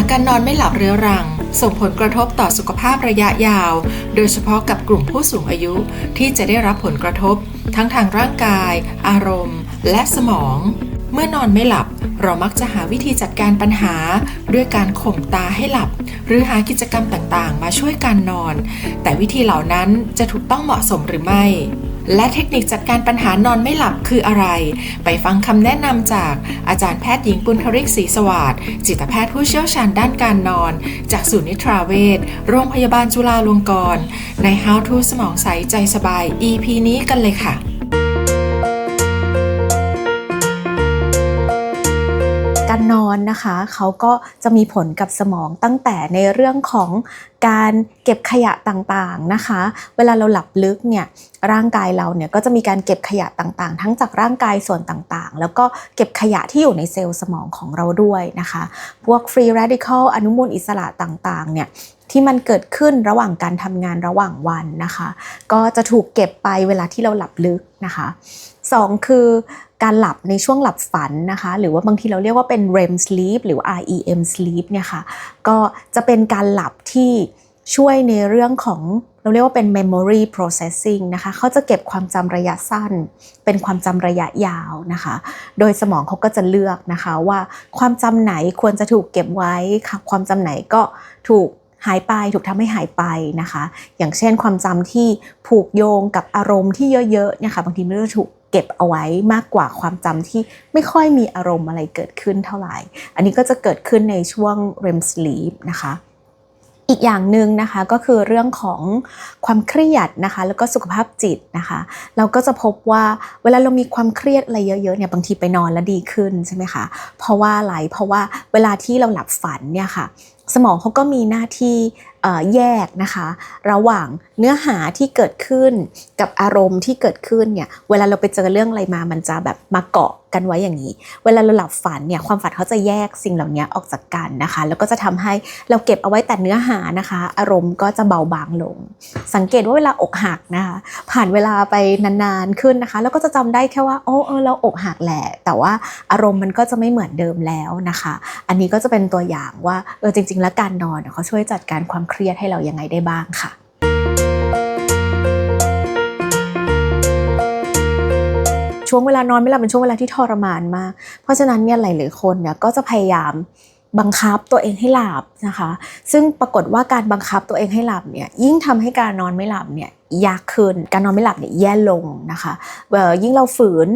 าการนอนไม่หลับเรื้อรัง ส่งผลกระทบต่อสุขภาพระยะยาว โดยเฉพาะกับกลุ่มผู้สูงอายุที่จะได้รับผลกระทบ ทั้งทางร่างกาย อารมณ์ และสมอง เมื่อนอนไม่หลับ เรามักจะหาวิธีจัดการปัญหา ด้วยการข่มตาให้หลับ หรือหากิจกรรมต่างๆ มาช่วยการนอน แต่วิธีเหล่านั้นจะถูกต้องเหมาะสมหรือไม่ และเทคนิคจัดการปัญหานอนไม่หลับคืออะไร ไปฟังคำแนะนำจากอาจารย์แพทย์หญิงปุณคริกศรีสวัสดิ์จิตแพทย์ผู้เชี่ยวชาญด้านการนอน จากศูนย์นิทราเวชโรงพยาบาลจุฬาลงกรณ์ใน How to สมองใสใจสบาย EP นี้กันเลยค่ะ อนนะคะเขาก็จะมีผลกับสมองตั้งแต่ในเรื่องของการเก็บขยะต่างๆนะคะ เวลาเราหลับลึกเนี่ยร่างกายเราเนี่ยก็จะมีการเก็บขยะต่างๆ ทั้งจากร่างกายส่วนต่างๆ แล้วก็เก็บขยะที่อยู่ในเซลล์สมองของเราด้วยนะคะ พวก free radical อนุมูลอิสระต่างๆเนี่ยที่มันเกิดขึ้นระหว่างการทำงานระหว่างวันนะคะ ก็จะถูกเก็บไปเวลาที่เราหลับลึกนะคะ สองคือการหลับในช่วงหลับฝันนะคะ หรือว่าบางทีเราเรียกว่าเป็น REM sleep หรือ REM sleep เนี่ยค่ะก็จะเป็นการหลับที่ช่วยในเรื่องของเราเรียกว่าเป็น memory processing นะคะ เขาจะเก็บความจำระยะสั้น เป็นความจำระยะยาวนะคะ โดยสมองเขาก็จะเลือกนะคะว่าความจำไหนควรจะถูกเก็บไว้ค่ะ ความจำไหนก็ถูกหายไป ถูกทำให้หายไปนะคะ อย่างเช่นความจำที่ผูกโยงกับอารมณ์ที่เยอะๆเนี่ยค่ะ บางทีมันก็จะถูก เก็บเอาไว้มากกว่าความจำที่ไม่ค่อยมีอารมณ์อะไรเกิดขึ้นเท่าไหร่ อันนี้ก็จะเกิดขึ้นในช่วง REM sleep นะคะอีกอย่างหนึ่งนะคะก็คือเรื่องของความเครียดนะคะแล้วก็สุขภาพจิตนะคะ เราก็จะพบว่าเวลาเรามีความเครียดอะไรเยอะๆเนี่ยบางทีไปนอนแล้วดีขึ้นใช่ไหมคะเพราะว่าอะไรเพราะว่าเวลาที่เราหลับฝันเนี่ยค่ะสมองเขาก็มีหน้าที่แยกนะคะ ระหว่างเนื้อหาที่เกิดขึ้นกับอารมณ์ที่เกิดขึ้นเนี่ยเวลาเราไปเจอเรื่องอะไรมามันจะแบบมาเกาะกันไว้อย่างนี้ เวลาเราหลับฝันเนี่ยความฝันเขาจะแยกสิ่งเหล่านี้ออกจากกันนะคะ แล้วก็จะทำให้เราเก็บเอาไว้แต่เนื้อหานะคะ อารมณ์ก็จะเบาบางลง สังเกตว่าเวลาอกหักนะคะ ผ่านเวลาไปนานๆขึ้นนะคะ แล้วก็จะจำได้แค่ว่าโอ้เออเราอกหักแหละ แต่ว่าอารมณ์มันก็จะไม่เหมือนเดิมแล้วนะคะ อันนี้ก็จะเป็นตัวอย่างว่าเออจริง ๆ แล้วการนอนเขาช่วยจัดการความเครียดให้เรายังไงได้บ้างค่ะช่วงเวลานอนไม่หลับเป็นช่วงเวลาที่ทรมานมาก เพราะฉะนั้นเนี่ยหลายๆคนเนี่ยก็จะพยายามบังคับตัวเองให้หลับนะคะ ซึ่งปรากฏว่าการบังคับตัวเองให้หลับเนี่ยยิ่งทำให้การนอนไม่หลับเนี่ยยากขึ้น การนอนไม่หลับเนี่ยแย่ลงนะคะยิ่งเราฝืน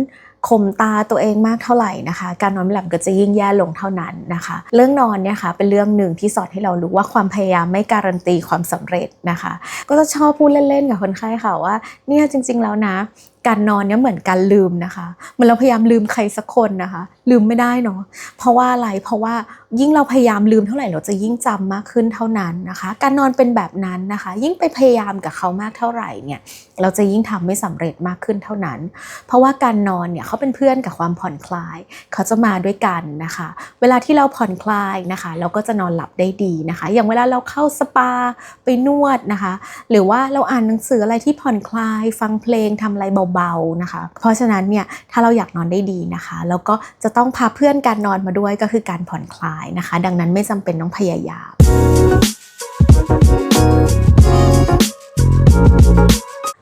ข่มตาตัวเองมากเท่าไหร่นะคะ การนอนไม่หลับก็จะยิ่งแย่ลงเท่านั้นนะคะ เรื่องนอนเนี่ยค่ะเป็นเรื่องหนึ่งที่สอนให้เรารู้ว่าความพยายามไม่การันตีความสำเร็จนะคะ ก็จะชอบพูดเล่นๆกับคนไข้ค่ะว่าเนี่ยจริง ๆ แล้วนะ การนอนเนี่ยเหมือนการลืมนะคะเหมือนเราพยายามลืมใครสักคนนะคะ ลืมไม่ได้เนาะเพราะว่าอะไรเพราะว่ายิ่งเราพยายามลืมเท่าไหร่เราจะยิ่งจำมากขึ้นเท่านั้นนะคะ การนอนเป็นแบบนั้นนะคะ ยิ่งไปพยายามกับเขามากเท่าไหร่เนี่ยเราจะยิ่งทำไม่สำเร็จมากขึ้นเท่านั้น เพราะว่าการนอนเนี่ยเขาเป็นเพื่อนกับความผ่อนคลาย เขาจะมาด้วยกันนะคะ เวลาที่เราผ่อนคลายนะคะ เราก็จะนอนหลับได้ดีนะคะ อย่างเวลาเราเข้าสปาไปนวดนะคะ หรือว่าเราอ่านหนังสืออะไรที่ผ่อนคลาย ฟังเพลงทำอะไรเบาๆนะคะ เพราะฉะนั้นเนี่ยถ้าเราอยากนอนได้ดีนะคะเราก็จะต้องพาเพื่อนการนอนมาด้วยก็คือการผ่อนคลายนะคะ ดังนั้นไม่จำเป็นต้องพยายาม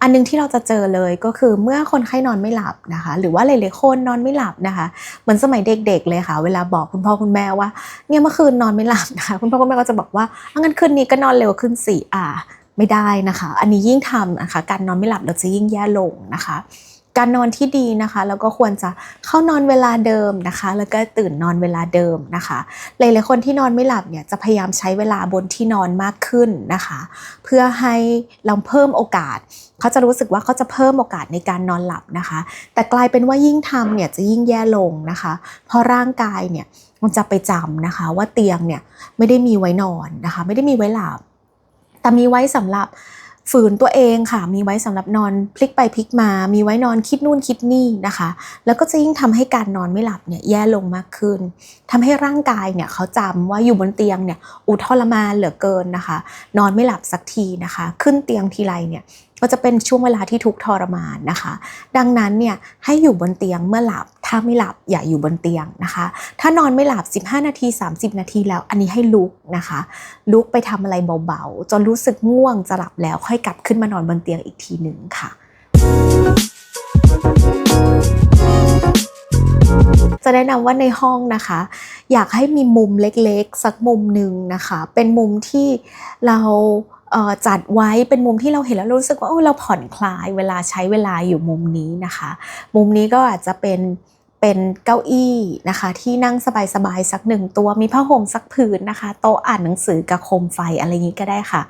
อันนึงที่เราจะเจอเลยก็คือเมื่อคนไข้นอนไม่หลับนะคะ หรือว่าหลายๆคนนอนไม่หลับนะคะเหมือนสมัยเด็กๆเลยค่ะ เวลาบอกคุณพ่อคุณแม่ว่าเนี่ยเมื่อคืนนอนไม่หลับนะคะคุณพ่อคุณแม่ก็จะบอกว่างั้นคืนนี้ก็นอนเร็วขึ้นสี่อ่า ไม่ได้นะคะ อันนี้ยิ่งทำนะคะ การนอนไม่หลับเราจะยิ่งแย่ลงนะคะ การนอนที่ดีนะคะแล้วก็ควรจะเข้านอนเวลาเดิมนะคะ แล้วก็ตื่นนอนเวลาเดิมนะคะ หลายๆคนที่นอนไม่หลับเนี่ยจะพยายามใช้เวลาบนที่นอนมากขึ้นนะคะ เพื่อให้เราเพิ่มโอกาสเขาจะรู้สึกว่าเขาจะเพิ่มโอกาสในการนอนหลับนะคะ แต่กลายเป็นว่ายิ่งทำเนี่ยจะยิ่งแย่ลงนะคะ เพราะร่างกายเนี่ยมันจะไปจำนะคะ ว่าเตียงเนี่ยไม่ได้มีไว้นอนนะคะ ไม่ได้มีไว้หลับ แต่มีไว้สำหรับฝืนตัวเองค่ะ มีไว้สำหรับนอนพลิกไปพลิกมา มีไว้นอนคิดนู่นคิดนี่นะคะ แล้วก็จะยิ่งทำให้การนอนไม่หลับเนี่ยแย่ลงมากขึ้นทำให้ร่างกายเนี่ยเขาจำว่าอยู่บนเตียงเนี่ยอุทรมานเหลือเกินนะคะ นอนไม่หลับสักทีนะคะ ขึ้นเตียงทีไรเนี่ย ก็จะเป็นช่วงเวลาที่ทุกทรมานนะคะ ดังนั้นเนี่ยให้อยู่บนเตียงเมื่อหลับ ถ้าไม่หลับอย่าอยู่บนเตียงนะคะ ถ้านอนไม่หลับ 15 นาที 30 นาทีแล้วอันนี้ให้ลุกนะคะ ลุกไปทำอะไรเบาๆ จนรู้สึกง่วงจะหลับแล้วค่อยกลับขึ้นมานอนบนเตียงอีกทีหนึ่งค่ะจะแนะนำว่าในห้องนะคะ อยากให้มีมุมเล็กๆ สักมุมหนึ่งนะคะ เป็นมุมที่เรา จัดไว้เป็นมุมที่เราเห็นแล้วรู้สึกว่าโอ้เราผ่อนคลายเวลาใช้เวลาอยู่มุมนี้นะคะ มุมนี้ก็อาจจะเป็นเป็นเก้าอี้นะคะ ที่นั่งสบายๆสักหนึ่งตัวมีผ้าห่มสักผืนนะคะ โต๊ะอ่านหนังสือกับโคมไฟอะไรอย่างนี้ก็ได้ค่ะ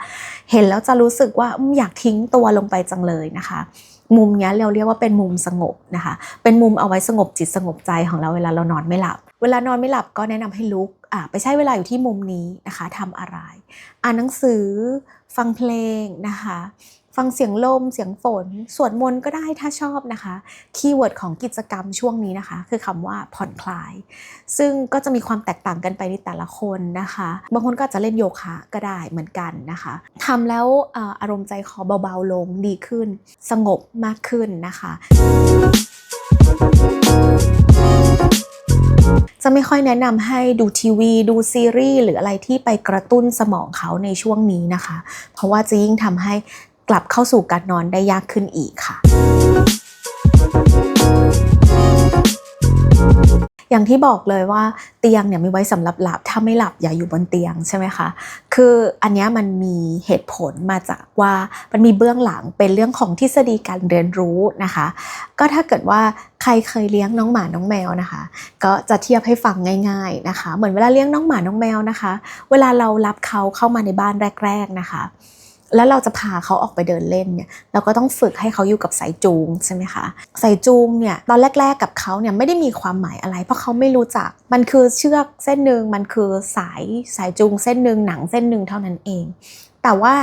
เห็นแล้วจะรู้สึกว่าอยากทิ้งตัวลงไปจังเลยนะคะมุมนี้เราเรียกว่าเป็นมุมสงบนะคะ เป็นมุมเอาไว้สงบจิตสงบใจของเราเวลาเรานอนไม่หลับ เวลานอนไม่หลับก็แนะนำให้ลุกไปใช้เวลาอยู่ที่มุมนี้นะคะทำอะไร อ่านหนังสือ ฟังเพลงนะคะ ฟังเสียงลม เสียงฝน สวดมนต์ก็ได้ถ้าชอบนะคะ คีย์เวิร์ดของกิจกรรมช่วงนี้นะคะ คือคำว่าผ่อนคลาย ซึ่งก็จะมีความแตกต่างกันไปในแต่ละคนนะคะ บางคนก็จะเล่นโยคะก็ได้เหมือนกันนะคะทำแล้วเอ่ออารมณ์ใจคอเบาๆลงดีขึ้น สงบมากขึ้นนะคะ จะไม่ค่อยแนะนำให้ดูทีวี ดูซีรีส์หรืออะไรที่ไปกระตุ้นสมองเขาในช่วงนี้นะคะ เพราะว่าจะยิ่งทำให้กลับเข้าสู่การนอนได้ยากขึ้นอีกค่ะ อย่างที่บอกเลยว่าเตียงเนี่ยมีไว้สำหรับหลับ ถ้าไม่หลับอย่าอยู่บนเตียงใช่ไหมคะ คืออันนี้มันมีเหตุผลมาจากว่ามันมีเบื้องหลังเป็นเรื่องของทฤษฎีการเรียนรู้นะคะ ก็ถ้าเกิดว่าใครเคยเลี้ยงน้องหมาน้องแมวนะคะ ก็จะเทียบให้ฟังง่าย ๆนะคะ เหมือนเวลาเลี้ยงน้องหมาน้องแมวนะคะ เวลาเรารับเขาเข้ามาในบ้านแรก ๆนะคะ แล้วเราจะพาเขาออกไปเดินเล่นเนี่ยเราก็ต้องฝึกให้เขาอยู่กับสายจูงใช่ไหมคะสายจูงเนี่ยตอนแรก ๆ กับเขาเนี่ยไม่ได้มีความหมายอะไร เพราะเขาไม่รู้จักมันคือเชือกเส้นหนึ่งมันคือสายสายจูงเส้นหนึ่งหนังเส้นหนึ่งเท่านั้นเอง แต่ว่า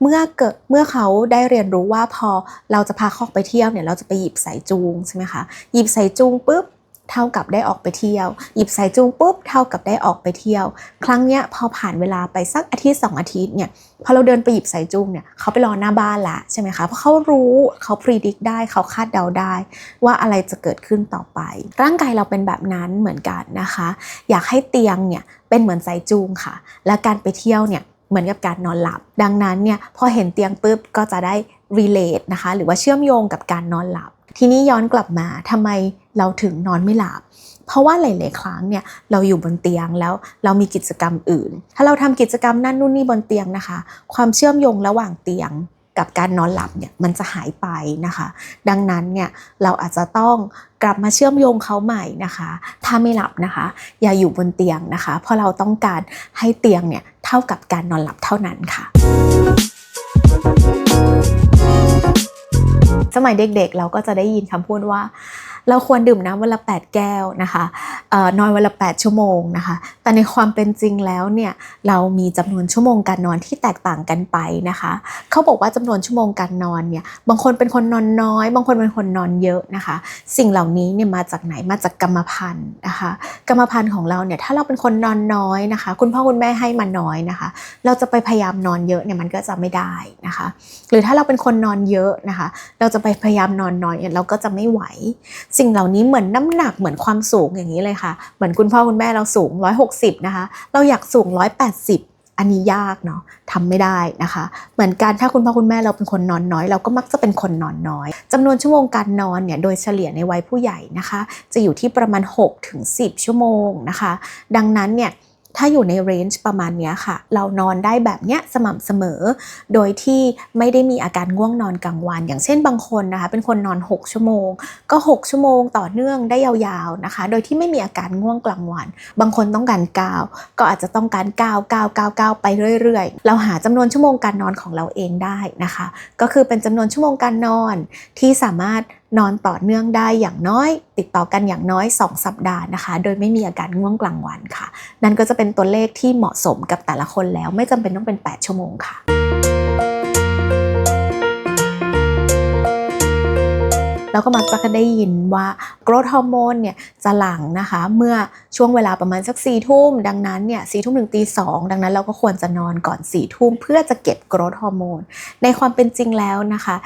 เมื่อเกิดเมื่อเขาได้เรียนรู้ว่าพอเราจะพาเขาไปเที่ยวเนี่ยเราจะไปหยิบสายจูงใช่ไหมคะหยิบสายจูงปุ๊บ เท่ากับได้ออกไปเที่ยว หยิบสายจูงปุ๊บเท่ากับได้ออกไปเที่ยว ครั้งเนี้ยพอผ่านเวลาไปสักอาทิตย์สองอาทิตย์เนี่ยพอเราเดินไปหยิบสายจูงเนี่ยเขาไปรอหน้าบ้านละใช่ไหมคะเพราะเขารู้เขาพ e ดิกได้เขาคาดเดาได้ ว่าอะไรจะเกิดขึ้นต่อไป ร่างกายเราเป็นแบบนั้นเหมือนกันนะคะ อยากให้เตียงเนี่ยเป็นเหมือนสายจูงค่ะ และการไปเที่ยวเนี่ยเหมือนกับการนอนหลับ ดังนั้นเนี่ยพอเห็นเตียงปุ๊บก็จะได้ relate นะคะ หรือว่าเชื่อมโยงกับการนอนหลับ ทีนี้ย้อนกลับมาทำไมเราถึงนอนไม่หลับเพราะว่าหลาย ๆ ครั้งเนี่ยเราอยู่บนเตียงแล้วเรามีกิจกรรมอื่น ถ้าเราทำกิจกรรมนั่นนู่นนี่บนเตียงนะคะ ความเชื่อมโยงระหว่างเตียงกับการนอนหลับเนี่ยมันจะหายไปนะคะ ดังนั้นเนี่ยเราอาจจะต้องกลับมาเชื่อมโยงเขาใหม่นะคะ ถ้าไม่หลับนะคะ อย่าอยู่บนเตียงนะคะ เพราะเราต้องการให้เตียงเนี่ยเท่ากับการนอนหลับเท่านั้นค่ะ มัยเด็กๆ เราก็จะได้ยินคำพูดว่า เราควรดื่มน้ำวันละ 8 แก้วนะคะออนอนวันละ 8 ชั่วโมงนะคะ แต่ในความเป็นจริงแล้วเนี่ยเรามีจำนวนชั่วโมงการนอนที่แตกต่างกันไปนะคะ เขาบอกว่าจำนวนชั่วโมงการนอนเนี่ยบางคนเป็นคนนอนน้อย บางคนเป็นคนนอนเยอะนะคะ สิ่งเหล่านี้เนี่ยมาจากไหนมาจากกรรมพันธุ์นะคะ กรรมพันธุ์ของเราเนี่ยถ้าเราเป็นคนนอนน้อยนะคะ คุณพ่อคุณแม่ให้มาน้อยนะคะ เราจะไปพยายามนอนเยอะเนี่ยมันก็จะไม่ได้นะคะ หรือถ้าเราเป็นคนนอนเยอะนะคะ เราจะไปพยายามนอนน้อยเนี่ยเราก็จะไม่ไหวสิ่งเหล่านี้เหมือนน้ำหนักเหมือนความสูงอย่างนี้เลยค่ะ เหมือนคุณพ่อคุณแม่เราสูง 160 นะคะ เราอยากสูง 180อันนี้ยากเนาะทำไม่ได้นะคะ เหมือนกันถ้าคุณพ่อคุณแม่เราเป็นคนนอนน้อย เราก็มักจะเป็นคนนอนน้อยจำนวนชั่วโมงการนอนเนี่ยโดยเฉลี่ยในวัยผู้ใหญ่นะคะ จะอยู่ที่ประมาณ6ถึง10 ชั่วโมงนะคะ ดังนั้นเนี่ย ถ้าอยู่ในเรนจ์ประมาณเนี้ยค่ะ เรานอนได้แบบเนี้ยสม่ำเสมอ โดยที่ไม่ได้มีอาการง่วงนอนกลางวัน อย่างเช่นบางคนนะคะ เป็นคนนอน 6 ชั่วโมง ก็ 6 ชั่วโมงต่อเนื่องได้ยาวๆนะคะ โดยที่ไม่มีอาการง่วงกลางวัน บางคนต้องการ9ก็อาจจะต้องการ9 9 9 9ไปเรื่อยๆ เราหาจำนวนชั่วโมงการนอนของเราเองได้นะคะ ก็คือเป็นจำนวนชั่วโมงการนอนที่สามารถนอนต่อเนื่องได้อย่างน้อย ติดต่อกันอย่างน้อย 2 สัปดาห์นะคะ โดยไม่มีอาการง่วงกลางวันค่ะ นั่นก็จะเป็นตัวเลขที่เหมาะสมกับแต่ละคนแล้วไม่จำเป็นต้องเป็น 8 ชั่วโมงค่ะ หเราก็มักจะได้ยินว่าโกรทฮอร์โมนเนี่ยจะหลั่งนะคะ เมื่อช่วงเวลาประมาณสัก4ี่ทุ่ม ดังนั้นเนี่ยสี่ทุ่มถึงตีสองดังนั้นเราก็ควรจะนอนก่อน4ี่ทุ่มเพื่อจะเก็บโกรทฮอร์โมนในความเป็นจริงแล้วนะคะ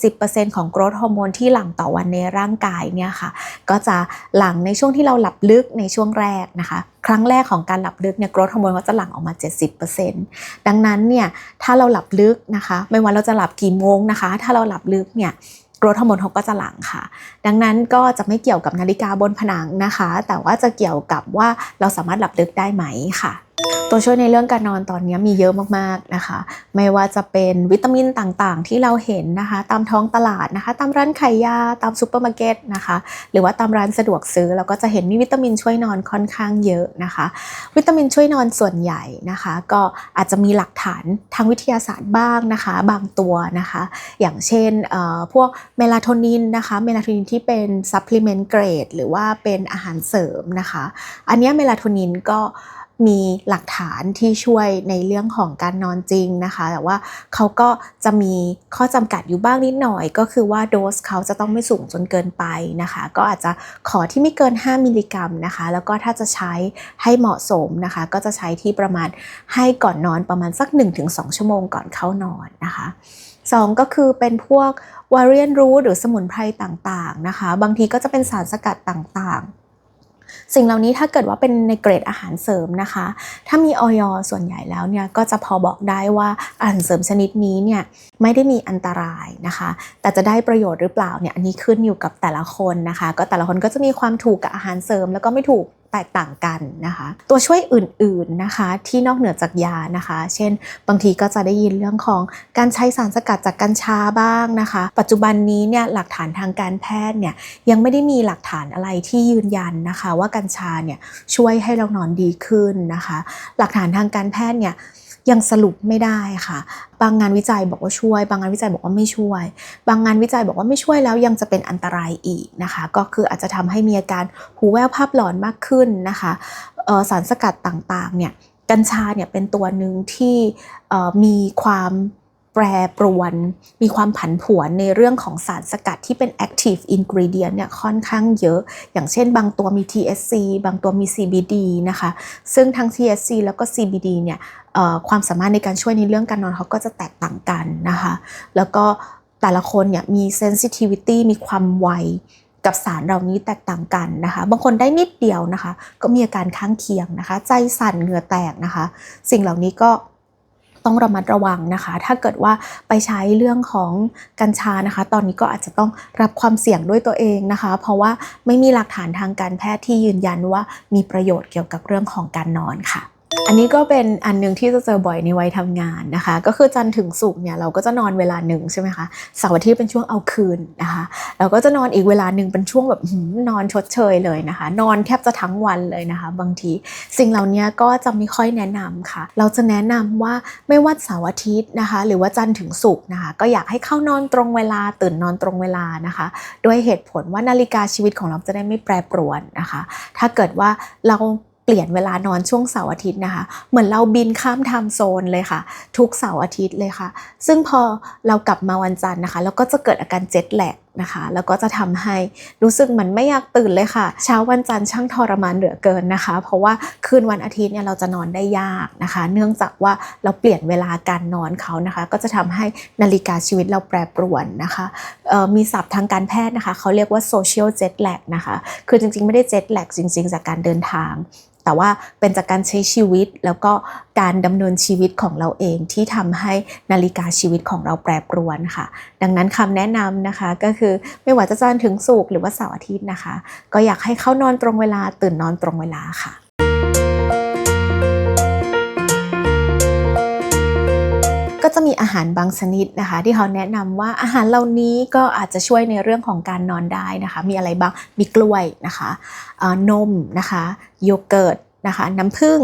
70%ของโกรทฮอร์โมนที่หลั่งต่อวันในร่างกายเนี่ยค่ะ ก็จะหลั่งในช่วงที่เราหลับลึกในช่วงแรกนะคะ ครั้งแรกของการหลับลึกเนี่ยโกรทฮอร์โมนก็จะหลั่งออกมา 70%ดังนั้นเนี่ยถ้าเราหลับลึกนะคะ ไม่ว่าเราจะหลับกี่โมงนะคะ ถ้าเราหลับลึกเนี่ย กรทฮอร์โมนเขาก็จะหลังค่ะ ดังนั้นก็จะไม่เกี่ยวกับนาฬิกาบนผนังนะคะ แต่ว่าจะเกี่ยวกับว่าเราสามารถหลับลึกได้ไหมค่ะ ตัวช่วยในเรื่องการนอนตอนนี้มีเยอะมากๆนะคะ ไม่ว่าจะเป็นวิตามินต่างๆ ที่เราเห็นนะคะ ตามท้องตลาดนะคะ ตามร้านขายยาตามซูเปอร์มาร์เก็ตนะคะ หรือว่าตามร้านสะดวกซื้อเราก็จะเห็นมีวิตามินช่วยนอนค่อนข้างเยอะนะคะ วิตามินช่วยนอนส่วนใหญ่นะคะ ก็อาจจะมีหลักฐานทางวิทยาศาสตร์บ้างนะคะ บางตัวนะคะ อย่างเช่นพวกเมลาโทนินนะคะเมลาโทนินที่เป็นซัพพลีเมนต์เกรดหรือว่าเป็นอาหารเสริมนะคะ อันนี้เมลาโทนินก็ มีหลักฐานที่ช่วยในเรื่องของการนอนจริงนะคะ แต่ว่าเขาก็จะมีข้อจำกัดอยู่บ้างนิดหน่อย ก็คือว่าโดสเขาจะต้องไม่สูงจนเกินไปนะคะ ก็อาจจะขอที่ไม่เกิน 5 มิลลิกรัมนะคะ แล้วก็ถ้าจะใช้ให้เหมาะสมนะคะ ก็จะใช้ที่ประมาณให้ก่อนนอนประมาณสัก 1-2 ชั่วโมงก่อนเข้านอนนะคะสองก็คือเป็นพวกวาเรียนรูทหรือสมุนไพรต่างๆนะคะ บางทีก็จะเป็นสารสกัดต่างๆ สิ่งเหล่านี้ถ้าเกิดว่าเป็นในเกรดอาหารเสริมนะคะ ถ้ามีออยส่วนใหญ่แล้วเนี่ยก็จะพอบอกได้ว่าอาหารเสริมชนิดนี้เนี่ยไม่ได้มีอันตรายนะคะ แต่จะได้ประโยชน์หรือเปล่าเนี่ยอันนี้ขึ้นอยู่กับแต่ละคนนะคะ ก็แต่ละคนก็จะมีความถูกกับอาหารเสริมแล้วก็ไม่ถูก แตกต่างกันนะคะ ตัวช่วยอื่นๆนะคะที่นอกเหนือจากยานะคะ เช่น บางทีก็จะได้ยินเรื่องของการใช้สารสกัดจากกัญชาบ้างนะคะ ปัจจุบันนี้เนี่ยหลักฐานทางการแพทย์เนี่ยยังไม่ได้มีหลักฐานอะไรที่ยืนยันนะคะ ว่ากัญชาเนี่ยช่วยให้เรานอนดีขึ้นนะคะ หลักฐานทางการแพทย์เนี่ย ยังสรุปไม่ได้ค่ะ บางงานวิจัยบอกว่าช่วย บางงานวิจัยบอกว่าไม่ช่วย บางงานวิจัยบอกว่าไม่ช่วยแล้วยังจะเป็นอันตรายอีกนะคะ ก็คืออาจจะทำให้มีอาการหูแว่วภาพหลอนมากขึ้นนะคะสารสกัดต่างๆเนี่ยกัญชาเนี่ยเป็นตัวหนึ่งที่มีความ แปรปรวน มีความผันผวนในเรื่องของสารสกัดที่เป็น active ingredient เนี่ยค่อนข้างเยอะ อย่างเช่นบางตัวมี THC บางตัวมี CBD นะคะ ซึ่งทั้ง THC แล้วก็ CBD เนี่ยความสามารถในการช่วยในเรื่องการนอนเขาก็จะแตกต่างกันนะคะ แล้วก็แต่ละคนเนี่ยมี sensitivity มีความไวกับสารเหล่านี้แตกต่างกันนะคะ บางคนได้นิดเดียวนะคะ ก็มีอาการข้างเคียงนะคะ ใจสั่นเหงื่อแตกนะคะ สิ่งเหล่านี้ก็ ต้องระมัดระวังนะคะ ถ้าเกิดว่าไปใช้เรื่องของกัญชานะคะ ตอนนี้ก็อาจจะต้องรับความเสี่ยงด้วยตัวเองนะคะ เพราะว่าไม่มีหลักฐานทางการแพทย์ที่ยืนยันว่ามีประโยชน์เกี่ยวกับเรื่องของการนอนค่ะ อันนี้ก็เป็นอันหนึงที่จะเจอบ่อยในวัยทำงานนะคะ ก็คือจันทร์ถึงศุกร์เนี่ยเราก็จะนอนเวลาหนึ่งใช่ไหมคะเสาร์อาทิตย์เป็นช่วงเอาคืนนะคะ เราก็จะนอนอีกเวลาหนึ่งเป็นช่วงแบบนอนชดเชยเลยนะคะ นอนแทบจะทั้งวันเลยนะคะ บางทีสิ่งเหล่านี้ก็จะไม่ค่อยแนะนำค่ะ เราจะแนะนำว่าไม่ว่าเสาร์อาทิตย์นะคะ หรือว่าจันทร์ถึงศุกร์นะคะ ก็อยากให้เข้านอนตรงเวลาตื่นนอนตรงเวลานะคะด้วยเหตุผลว่านาฬิกาชีวิตของเราจะได้ไม่แปรปรวนนะคะ ถ้าเกิดว่าเรา เปลี่ยนเวลานอนช่วงเสาร์อาทิตย์นะคะ เหมือนเราบินข้ามไทม์โซนเลยค่ะ ทุกเสาร์อาทิตย์เลยค่ะ ซึ่งพอเรากลับมาวันจันทร์นะคะ เราก็จะเกิดอาการเจ็ตแลกนะคะ แล้วก็จะทำให้รู้สึกเหมันไม่อยากตื่นเลยค่ะ เช้าวันจันทร์ช่างทรมานเหลือเกินนะคะ เพราะว่าคืนวันอาทิตย์เนี่ยเราจะนอนได้ยากนะคะ เนื่องจากว่าเราเปลี่ยนเวลาการนอนเขานะคะ ก็จะทำให้นาฬิกาชีวิตเราแปรปรวนนะคะมีศัพท์ทางการแพทย์นะคะเขาเรียกว่า social jet lag นะคะ คือจริงๆ ไม่ได้ jet lag จริง ๆ จากการเดินทาง แต่ว่าเป็นจากการใช้ชีวิตแล้วก็การดำเนินชีวิตของเราเองที่ทำให้นาฬิกาชีวิตของเราแปรปรวนค่ะ ดังนั้นคำแนะนำนะคะก็คือไม่ว่าจะจันทร์ถึงศุกร์หรือว่าเสาร์อาทิตย์นะคะ ก็อยากให้เข้านอนตรงเวลาตื่นนอนตรงเวลาค่ะ ก็จะมีอาหารบางชนิดนะคะ ที่เขาแนะนำว่าอาหารเหล่านี้ก็อาจจะช่วยในเรื่องของการนอนได้นะคะ มีอะไรบ้างมีกล้วยนะคะนมนะคะโยเกิร์ตนะคะน้ำผึ้ง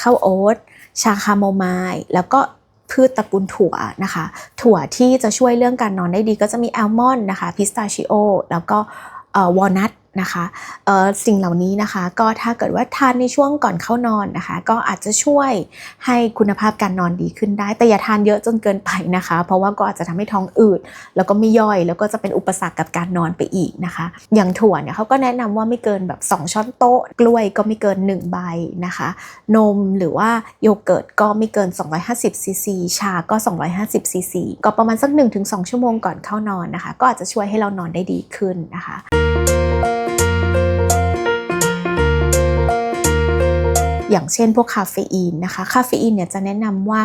ข้าวโอ๊ตชาคาโมไมล์แล้วก็พืชตระกูลถั่วนะคะ ถั่วที่จะช่วยเรื่องการนอนได้ดีก็จะมีอัลมอนด์นะคะพิสตาชิโอแล้วก็วอลนัท นะคะสิ่งเหล่านี้นะคะก็ถ้าเกิดว่าทานในช่วงก่อนเข้านอนนะคะ ก็อาจจะช่วยให้คุณภาพการนอนดีขึ้นได้ แต่อย่าทานเยอะจนเกินไปนะคะ เพราะว่าก็อาจจะทำให้ท้องอืด แล้วก็ไม่ย่อย แล้วก็จะเป็นอุปสรรคกับการนอนไปอีกนะคะ อย่างถั่วเนี่ยเขาก็แนะนำว่าไม่เกินแบบ 2 ช้อนโต๊ะ กล้วยก็ไม่เกิน 1 ใบนะคะ นมหรือว่าโยเกิร์ตก็ไม่เกิน 250ซีซีชาก็ 250ซีซีก็ประมาณสัก 1-2 ชั่วโมงก่อนเข้านอนนะคะ ก็อาจจะช่วยให้เรานอนได้ดีขึ้นนะคะ อย่างเช่นพวกคาเฟอีนนะคะ คาเฟอีนเนี่ยจะแนะนำว่า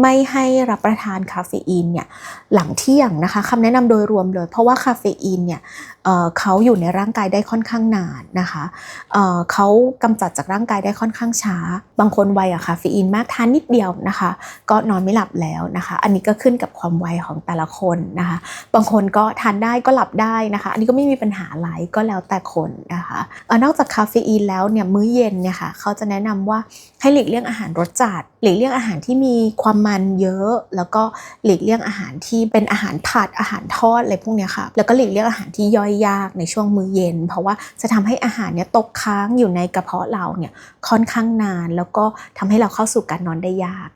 ไม่ให้รับประทานคาเฟอีนเนี่ยหลังเที่ยงนะคะคำแนะนำโดยรวมเลย เพราะว่าคาเฟอีนเนี่ยเเขาอยู่ในร่างกายได้ค่อนข้างนานนะคะเเขากำจัดจากร่างกายได้ค่อนข้างช้า บางคนไวอะคาเฟอีนมากทานนิดเดียวนะคะ ก็นอนไม่หลับแล้วนะคะ อันนี้ก็ขึ้นกับความไวของแต่ละคนนะคะ บางคนก็ทานได้ก็หลับได้นะคะ อันนี้ก็ไม่มีปัญหาอะไรก็แล้วแต่คนนะคะออนอกจากคาเฟอีนแล้วเนี่ยมื้อเย็นเนี่ยค่ะเขาจะแนะนำว่าให้หลีกเลี่ยงอาหารรสจัดหลีกเลี่ยงอาหารที่มีความมันเยอะ แล้วก็หลีกเลี่ยงอาหารที่เป็นอาหารผัดอาหารทอดอะไรพวกเนี้ยค่ะ แล้วก็หลีกเลี่ยงอาหารที่ย่อยยากในช่วงมื้อเย็น เพราะว่าจะทำให้อาหารเนี่ยตกค้างอยู่ในกระเพาะเราเนี่ยค่อนข้างนาน แล้วก็ทำให้เราเข้าสู่การนอนได้ยาก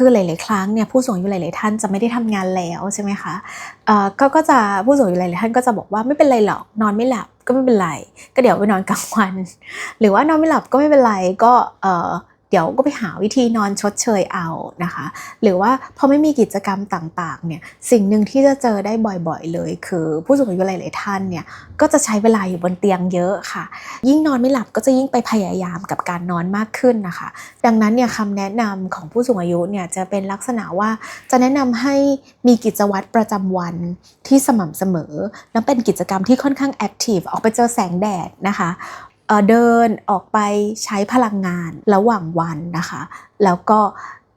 คือหลาย ๆ ครั้งเนี่ยผู้สูงอายุหลาย ๆ ท่านจะไม่ได้ทำงานแล้วใช่ไหมคะเอ่อก็ก็จะผู้สูงอายุหลาย ๆ ท่านก็จะบอกว่าไม่เป็นไรหรอกนอนไม่หลับ ก็ไม่เป็นไร ก็เดี๋ยวไปนอนกลางวัน หรือว่านอนไม่หลับก็ไม่เป็นไรก็เอ่อ เดี๋ยวก็ไปหาวิธีนอนชดเชยเอานะคะ หรือว่าพอไม่มีกิจกรรมต่างๆเนี่ยสิ่งหนึ่งที่จะเจอได้บ่อยๆเลย คือผู้สูงอายุหลายๆท่านเนี่ยก็จะใช้เวลาอยู่บนเตียงเยอะค่ะ ยิ่งนอนไม่หลับก็จะยิ่งไปพยายามกับการนอนมากขึ้นนะคะ ดังนั้นเนี่ยคำแนะนำของผู้สูงอายุเนี่ยจะเป็นลักษณะว่าจะแนะนำให้มีกิจวัตรประจำวันที่สม่ำเสมอ และเป็นกิจกรรมที่ค่อนข้างแอคทีฟออกไปเจอแสงแดดนะคะ เดินออกไปใช้พลังงานระหว่างวันนะคะ แล้วก็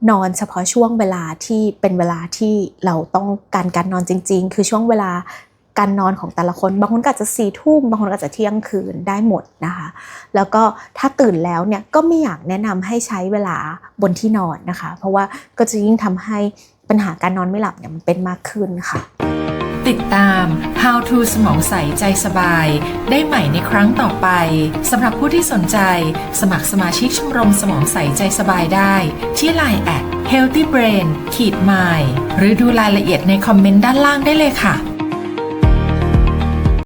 นอนเฉพาะช่วงเวลาที่เป็นเวลาที่เราต้องการการนอนจริง ๆ คือช่วงเวลาการนอนของแต่ละคน บางคนก็อาจจะสี่ทุ่มบางคนก็อาจจะเที่ยงคืนได้หมดนะคะ แล้วก็ถ้าตื่นแล้วเนี่ยก็ไม่อยากแนะนำให้ใช้เวลาบนที่นอนนะคะ เพราะว่าก็จะยิ่งทำให้ปัญหาการนอนไม่หลับเนี่ยมันเป็นมากขึ้นค่ะ ติดตาม How to สมองใสใจสบาย ได้ใหม่ในครั้งต่อไปสำหรับผู้ที่สนใจ สมัครสมาชิกชมรมสมองใสใจสบายได้ ที่ Line at healthy brain ขีด mind หรือดูรายละเอียดในคอมเมนต์ด้านล่างได้เลยค่ะ